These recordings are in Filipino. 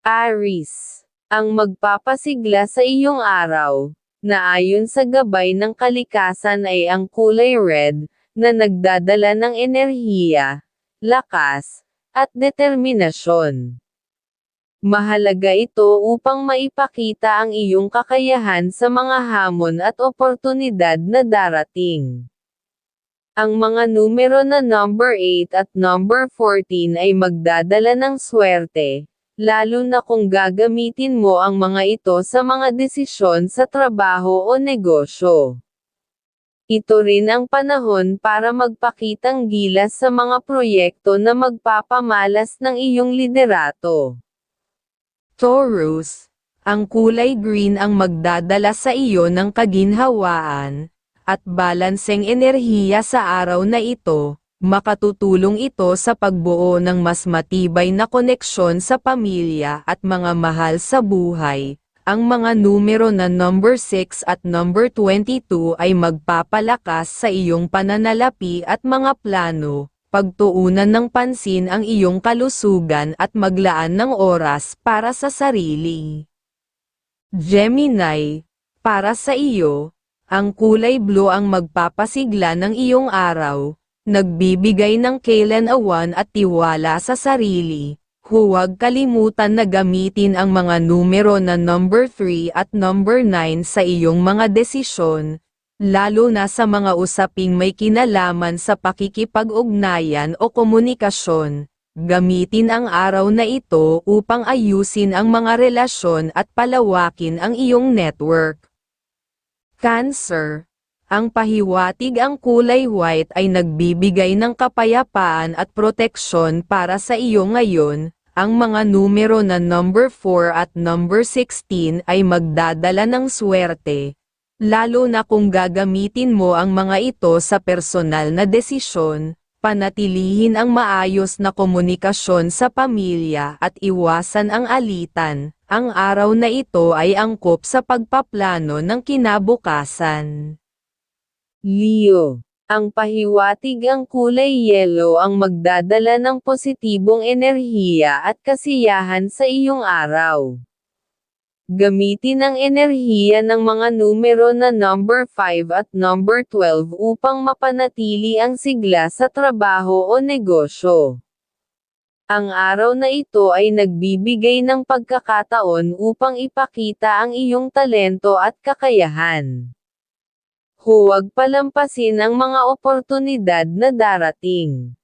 Aris, ang magpapasigla sa iyong araw, na ayon sa gabay ng kalikasan ay ang kulay red, na nagdadala ng enerhiya, lakas, at determinasyon. Mahalaga ito upang maipakita ang iyong kakayahan sa mga hamon at oportunidad na darating. Ang mga numero na number 8 at number 14 ay magdadala ng swerte, lalo na kung gagamitin mo ang mga ito sa mga desisyon sa trabaho o negosyo. Ito rin ang panahon para magpakitang gilas sa mga proyekto na magpapamalas ng iyong liderato. Taurus, ang kulay green ang magdadala sa iyo ng kaginhawaan, at balanseng enerhiya sa araw na ito, makatutulong ito sa pagbuo ng mas matibay na koneksyon sa pamilya at mga mahal sa buhay. Ang mga numero na number 6 at number 22 ay magpapalakas sa iyong pananalapi at mga plano, pagtuunan ng pansin ang iyong kalusugan at maglaan ng oras para sa sarili. Gemini, para sa iyo, ang kulay blue ang magpapasigla ng iyong araw, nagbibigay ng kailan-awan at tiwala sa sarili. Huwag kalimutan na gamitin ang mga numero na number 3 at number 9 sa iyong mga desisyon, lalo na sa mga usaping may kinalaman sa pakikipag-ugnayan o komunikasyon. Gamitin ang araw na ito upang ayusin ang mga relasyon at palawakin ang iyong network. Cancer Ang pahiwatig ang kulay white ay nagbibigay ng kapayapaan at proteksyon para sa iyo ngayon, ang mga numero na number 4 at number 16 ay magdadala ng swerte, lalo na kung gagamitin mo ang mga ito sa personal na desisyon, panatilihin ang maayos na komunikasyon sa pamilya at iwasan ang alitan. Ang araw na ito ay angkop sa pagpaplano ng kinabukasan. Leo. Ang pahiwatig ang kulay yellow ang magdadala ng positibong enerhiya at kasiyahan sa iyong araw. Gamitin ang enerhiya ng mga numero na number 5 at number 12 upang mapanatili ang sigla sa trabaho o negosyo. Ang araw na ito ay nagbibigay ng pagkakataon upang ipakita ang iyong talento at kakayahan. Huwag palampasin ang mga oportunidad na darating.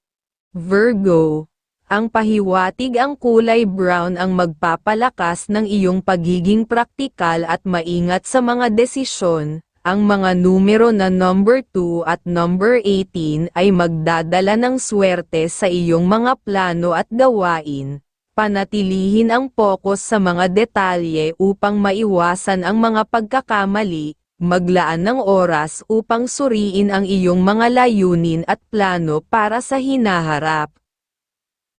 Virgo, ang pahiwatig ang kulay brown ang magpapalakas ng iyong pagiging praktikal at maingat sa mga desisyon. Ang mga numero na number 2 at number 18 ay magdadala ng swerte sa iyong mga plano at gawain. Panatilihin ang focus sa mga detalye upang maiwasan ang mga pagkakamali, maglaan ng oras upang suriin ang iyong mga layunin at plano para sa hinaharap.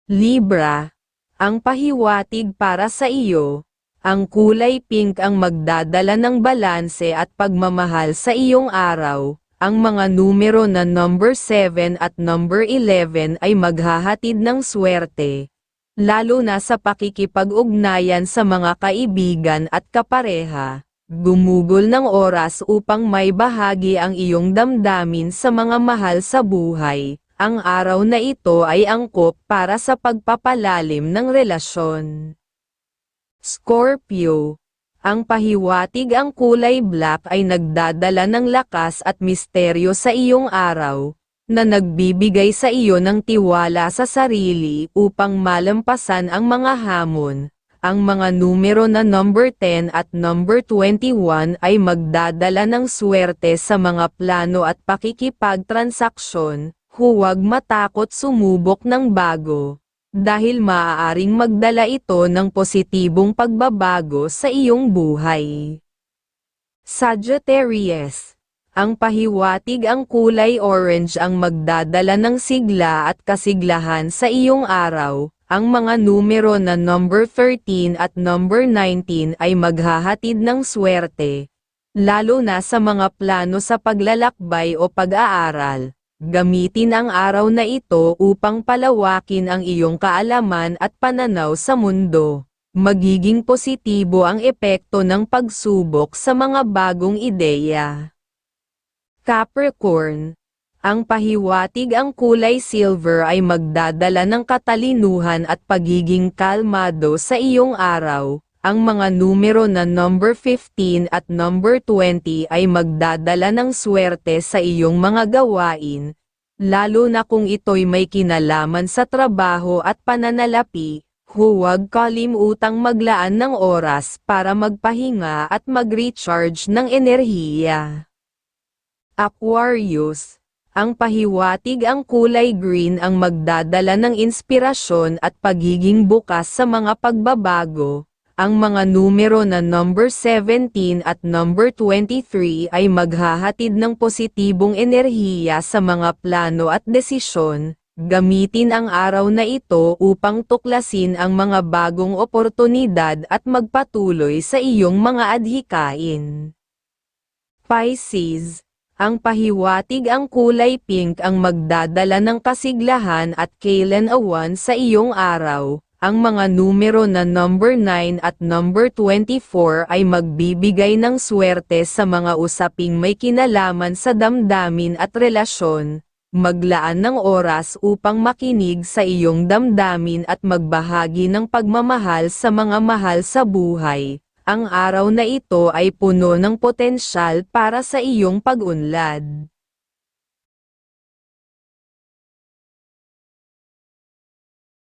Libra, ang pahiwatig para sa iyo, ang kulay pink ang magdadala ng balanse at pagmamahal sa iyong araw. Ang mga numero na number 7 at number 11 ay maghahatid ng swerte, lalo na sa pakikipag-ugnayan sa mga kaibigan at kapareha. Gumugol ng oras upang may bahagi ang iyong damdamin sa mga mahal sa buhay. Ang araw na ito ay angkop para sa pagpapalalim ng relasyon. Scorpio. Ang pahiwatig ang kulay black ay nagdadala ng lakas at misteryo sa iyong araw, na nagbibigay sa iyo ng tiwala sa sarili upang malampasan ang mga hamon ang mga numero na number 10 at number 21 ay magdadala ng swerte sa mga plano at pakikipagtransaksyon, huwag matakot sumubok ng bago, dahil maaaring magdala ito ng positibong pagbabago sa iyong buhay. Sagittarius. Ang pahiwatig ang kulay orange ang magdadala ng sigla at kasiglahan sa iyong araw, ang mga numero na number 13 at number 19 ay maghahatid ng swerte, lalo na sa mga plano sa paglalakbay o pag-aaral. Gamitin ang araw na ito upang palawakin ang iyong kaalaman at pananaw sa mundo. magiging positibo ang epekto ng pagsubok sa mga bagong ideya. Capricorn, ang pahiwatig ang kulay silver ay magdadala ng katalinuhan at pagiging kalmado sa iyong araw. Ang mga numero na number 15 at number 20 ay magdadala ng swerte sa iyong mga gawain, lalo na kung ito'y may kinalaman sa trabaho at pananalapi. Huwag kalimutang maglaan ng oras para magpahinga at mag-recharge ng enerhiya. Aquarius, ang pahiwatig ang kulay green ang magdadala ng inspirasyon at pagiging bukas sa mga pagbabago. Ang mga numero na number 17 at number 23 ay maghahatid ng positibong enerhiya sa mga plano at desisyon. Gamitin ang araw na ito upang tuklasin ang mga bagong oportunidad at magpatuloy sa iyong mga adhikain. Pisces ang pahiwatig ang kulay pink ang magdadala ng kasiglahan at kailan awan sa iyong araw. Ang mga numero na number 9 at number 24 ay magbibigay ng swerte sa mga usaping may kinalaman sa damdamin at relasyon. Maglaan ng oras upang makinig sa iyong damdamin at magbahagi ng pagmamahal sa mga mahal sa buhay. Ang araw na ito ay puno ng potensyal para sa iyong pag-unlad.